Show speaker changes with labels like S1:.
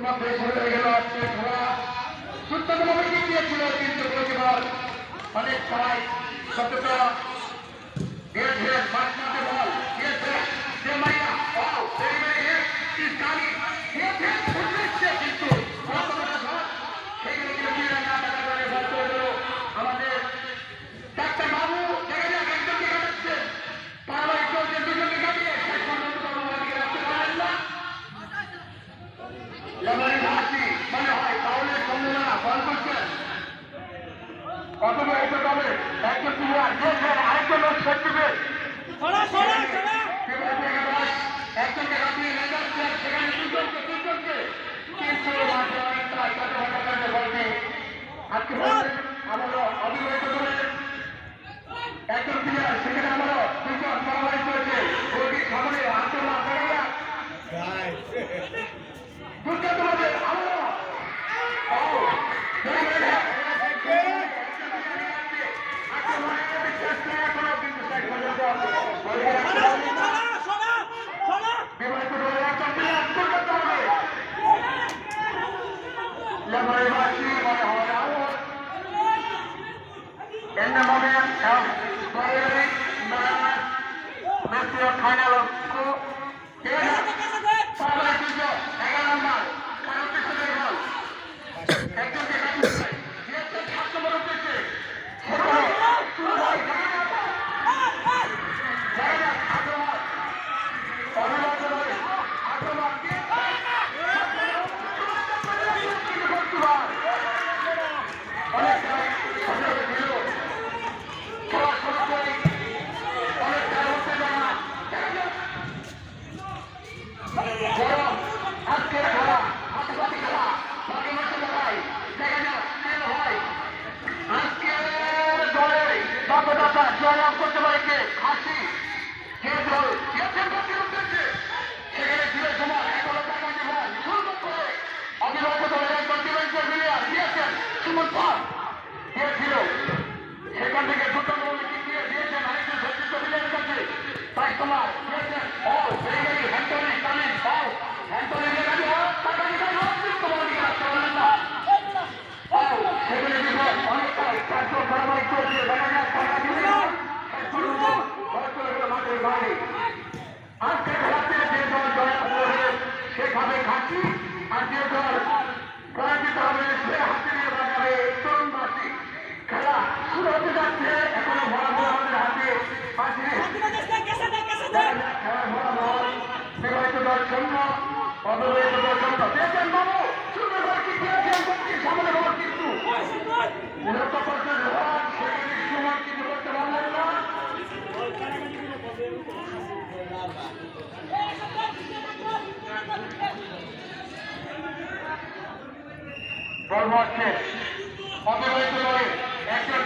S1: দেশ হয়ে গেল আজকে খেলা সুন্দরভাবে জিতিয়েছিল কিন্তু প্রতিবার অনেক সময় সততা অথবা এটা তবে একজন প্লেয়ার স্যার আরেকজন লোক
S2: সরা
S1: একজনকে কাটিয়ে সেখানে দুজনকে তিনজনকে। কিন্তু আজকে অবিবাহিত করে। একজন প্লেয়ার সেখানে দুজন সামনে দুর্গা তোমাদের আমারও ও ধরে ধরে ধরে। আক্রমণের চেষ্টা এখনও কিন্তু শেষ পর্যন্ত বলটি
S2: সরা সরা সরা সরা
S1: বিবাহিত দলের একজন প্লেয়ার দুর্গা তোমাদের লেবারি বাসি মনে হয় আউট In the moment জয়লাভ করতে পারে কে? হাসি কে দল দিয়েছেন বাকি উঠেছে? সেখানে ধীরে সময় এখনও টাকা জীবন সুন্দর করে। অবিবাহিত দলের ডিফেন্সের মিলিয়ার দিয়েছেন সুমন পাল। দিয়েছিল। সেখান থেকে দুটো দিয়ে দিয়েছেন আরেকজন সচিত্র মিলিয়ারের কাছে তাই তোমার ও বেরিয়ে সে খাচ্ছি আর যে দল পরাজিত হবে সে হাতে নিয়ে বাজাবে তরুণবাসী। খেলা শুরু হতে যাচ্ছে এখনও বরাবর আমাদের হাতে
S2: ভরা
S1: খেলার বরাবর বিবাহিত দল শূন্য অবিবাহিত বলব হচ্ছে অতিবাহিত করে একটা